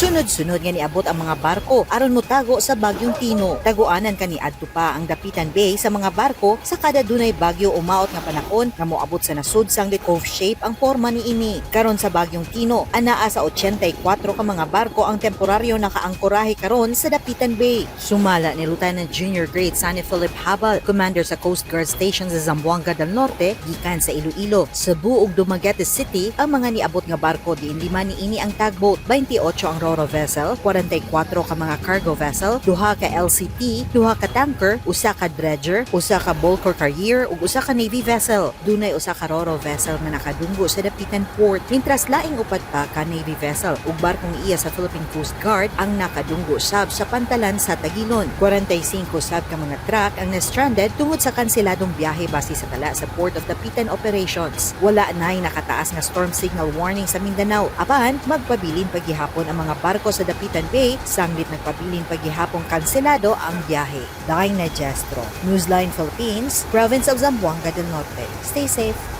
Sunod-sunod nga niabot ang mga barko aron motago sa bagyong Tino. Taguanan kani adto pa ang Dapitan Bay sa mga barko sa kada dunay bagyo umaot nga panahon nga moabot sa nasud sang cove shape ang forma ni ini. Karon sa bagyong Tino, anaa sa 84 ka mga barko ang temporaryo nakaangkorahe karon sa Dapitan Bay. Sumala ni Lieutenant Junior Grade Sunny Philip Habal, commander sa Coast Guard Station sa Zamboanga del Norte, gikan sa Iloilo. Sa buog Dumaguete City, ang mga niabot nga barko diin lima ni ini ang tugboat, 28 ang Roro vessel, 44 ka mga cargo vessel, duha ka LCT, duha ka tanker, usa ka dredger, usa ka bulker carrier ug usa ka navy vessel. Dunay usa ka Roro vessel nga nakadunggo sa Dapitan Port, mintras laing upat pa ka navy vessel ug barkong iya sa Philippine Coast Guard ang nakadunggo sab sa pantalan sa Tagilon. 45 sab ka mga truck ang na-stranded tungod sa kanseladong biyahe base sa tala sa Port of Dapitan Operations. Wala na'y nakataas nga storm signal warning sa Mindanao. Apan, magpabilin paghihapon ang mga barko sa Dapitan Bay, sanglit nagpabilin paghihapon kanselado ang biyahe. Daing na Jestro. Newsline Philippines, Province of Zamboanga del Norte. Stay safe.